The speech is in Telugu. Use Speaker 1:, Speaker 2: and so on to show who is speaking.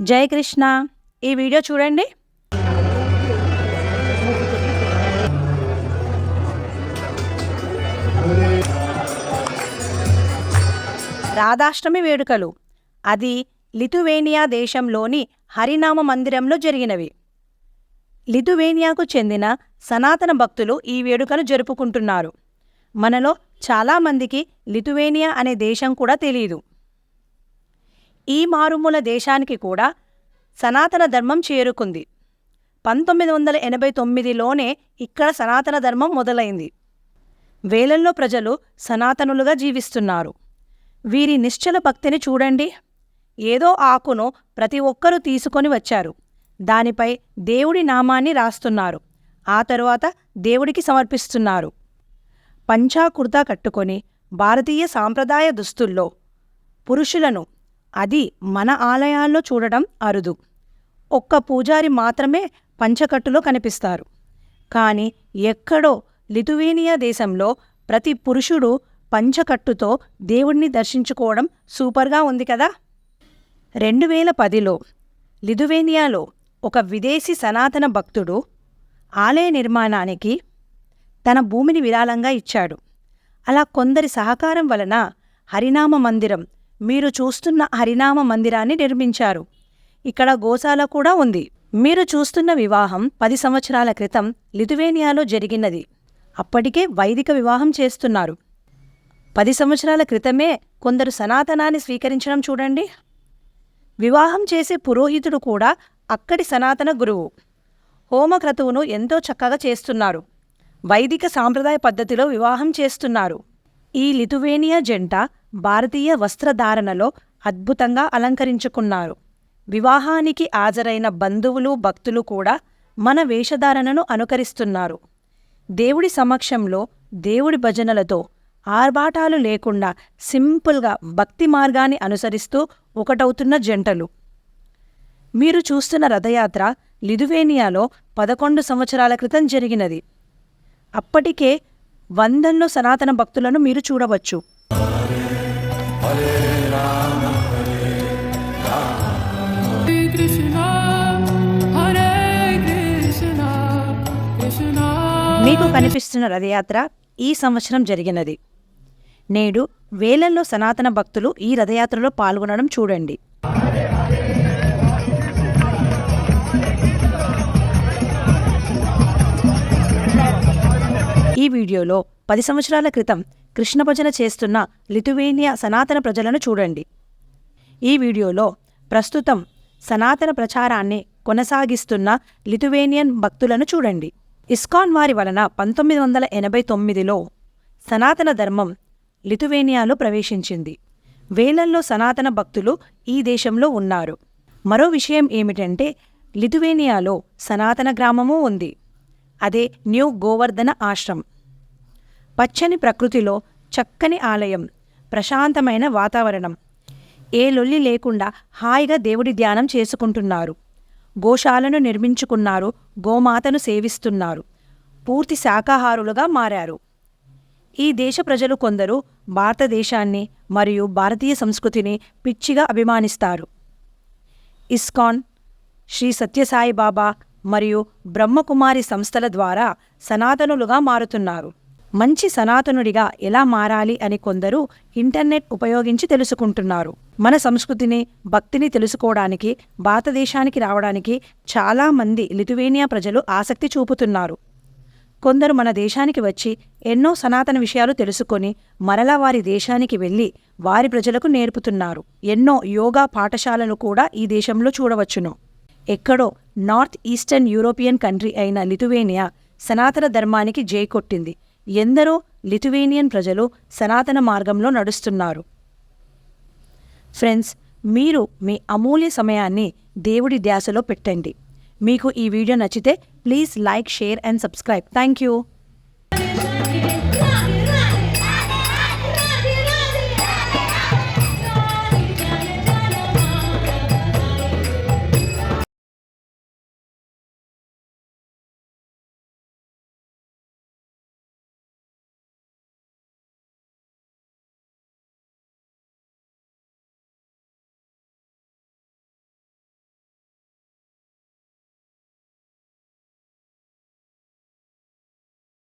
Speaker 1: జై కృష్ణ. ఈ వీడియో చూడండి. రాధాష్టమి వేడుకలు. అది లిథువేనియా దేశంలోని హరినామ మందిరంలో జరిగినవి. లిథువేనియాకు చెందిన సనాతన భక్తులు ఈ వేడుకను జరుపుకుంటున్నారు. మనలో చాలామందికి లిథువేనియా అనే దేశం కూడా తెలియదు ఈ మారుమూల దేశానికి కూడా సనాతన ధర్మం చేరుకుంది. పంతొమ్మిది వందల ఎనభై తొమ్మిదిలోనే ఇక్కడ సనాతన ధర్మం మొదలైంది. వేలల్లో ప్రజలు సనాతనులుగా జీవిస్తున్నారు. వీరి నిశ్చల భక్తిని చూడండి. ఏదో ఆకును ప్రతి ఒక్కరూ తీసుకొని వచ్చారు. దానిపై దేవుడి నామాన్ని రాస్తున్నారు. ఆ తరువాత దేవుడికి సమర్పిస్తున్నారు. పంచాకుర్తా కట్టుకొని భారతీయ సాంప్రదాయ దుస్తుల్లో పురుషులను అది మన ఆలయాల్లో చూడడం అరుదు. ఒక్క పూజారి మాత్రమే పంచకట్టులో కనిపిస్తారు. కానీ ఎక్కడో లిథువేనియా దేశంలో ప్రతి పురుషుడు పంచకట్టుతో దేవుణ్ణి దర్శించుకోవడం సూపర్గా ఉంది కదా? రెండు వేల పదిలో లిథువేనియాలో ఒక విదేశీ సనాతన భక్తుడు ఆలయ నిర్మాణానికి తన భూమిని విరాళంగా ఇచ్చాడు. అలా కొందరి సహకారం వలన హరినామ మందిరం మీరు చూస్తున్న హరినామ మందిరాన్ని నిర్మించారు. ఇక్కడ గోశాల కూడా ఉంది. మీరు చూస్తున్న వివాహం పది సంవత్సరాల క్రితం లిథువేనియాలో జరిగినది. అప్పటికే వైదిక వివాహం చేస్తున్నారు. పది సంవత్సరాల క్రితమే కొందరు సనాతనాన్ని స్వీకరించడం చూడండి. వివాహం చేసే పురోహితుడు కూడా అక్కడి సనాతన గురువు. హోమక్రతువును ఎంతో చక్కగా చేస్తున్నారు. వైదిక సాంప్రదాయ పద్ధతిలో వివాహం చేస్తున్నారు. ఈ లిథువేనియా జంట భారతీయ వస్త్రధారణలో అద్భుతంగా అలంకరించుకున్నారు. వివాహానికి హాజరైన బంధువులు భక్తులు కూడా మన వేషధారణను అనుకరిస్తున్నారు. దేవుడి సమక్షంలో దేవుడి భజనలతో ఆర్భాటాలు లేకుండా సింపుల్గా భక్తి మార్గాన్ని అనుసరిస్తూ ఒకటవుతున్న జంటలు. మీరు చూస్తున్న రథయాత్ర లిథువేనియాలో పదకొండు సంవత్సరాల క్రితం జరిగినది. అప్పటికే వందల్లో సనాతన భక్తులను మీరు చూడవచ్చు. మీకు కనిపిస్తున్న రథయాత్ర ఈ సంవత్సరం జరిగినది. నేడు వేలల్లో సనాతన భక్తులు ఈ రథయాత్రలో పాల్గొనడం చూడండి. వీడియోలో పది సంవత్సరాల క్రితం కృష్ణ భజన చేస్తున్న లిథువేనియా సనాతన ప్రజలను చూడండి. ఈ వీడియోలో ప్రస్తుతం సనాతన ప్రచారాన్ని కొనసాగిస్తున్న లిథువేనియన్ భక్తులను చూడండి. ఇస్కాన్ వారి వలన పంతొమ్మిది వందల ఎనభై తొమ్మిదిలో సనాతన ధర్మం లిథువేనియాలో ప్రవేశించింది. వేలల్లో సనాతన భక్తులు ఈ దేశంలో ఉన్నారు. మరో విషయం ఏమిటంటే లిథువేనియాలో సనాతన గ్రామము ఉంది. అదే న్యూ గోవర్ధన ఆశ్రమ్. పచ్చని ప్రకృతిలో చక్కని ఆలయం ప్రశాంతమైన వాతావరణం. ఏ లొల్లి లేకుండా హాయిగా దేవుడి ధ్యానం చేసుకుంటున్నారు. గోశాలను నిర్మించుకున్నారు గోమాతను సేవిస్తున్నారు. పూర్తి శాకాహారులుగా మారారు. ఈ దేశ ప్రజలు కొందరు భారతదేశాన్ని మరియు భారతీయ సంస్కృతిని పిచ్చిగా అభిమానిస్తారు. ఇస్కాన్ శ్రీ సత్యసాయిబాబా మరియు బ్రహ్మకుమారి సంస్థల ద్వారా సనాతనులుగా మారుతున్నారు. మంచి సనాతనుడిగా ఎలా మారాలి అని కొందరు ఇంటర్నెట్ ఉపయోగించి తెలుసుకుంటున్నారు. మన సంస్కృతిని భక్తిని తెలుసుకోవడానికి భారతదేశానికి రావడానికి చాలా మంది లిథువేనియా ప్రజలు ఆసక్తి చూపుతున్నారు. కొందరు మన దేశానికి వచ్చి ఎన్నో సనాతన విషయాలు తెలుసుకొని మరలా వారి దేశానికి వెళ్ళి వారి ప్రజలకు నేర్పుతున్నారు. ఎన్నో యోగా పాఠశాలలు కూడా ఈ దేశంలో చూడవచ్చును. ఎక్కడో నార్త్ ఈస్టర్న్ యూరోపియన్ కంట్రీ అయిన లిథువేనియా సనాతన ధర్మానికి జై కొట్టింది. ఎందరో లిథువేనియన్ ప్రజలు సనాతన మార్గంలో నడుస్తున్నారు. ఫ్రెండ్స్ మీరు మీ అమూల్య సమయాన్ని దేవుడి ధ్యాసలో పెట్టండి. మీకు ఈ వీడియో నచ్చితే please like share and subscribe. Thank you.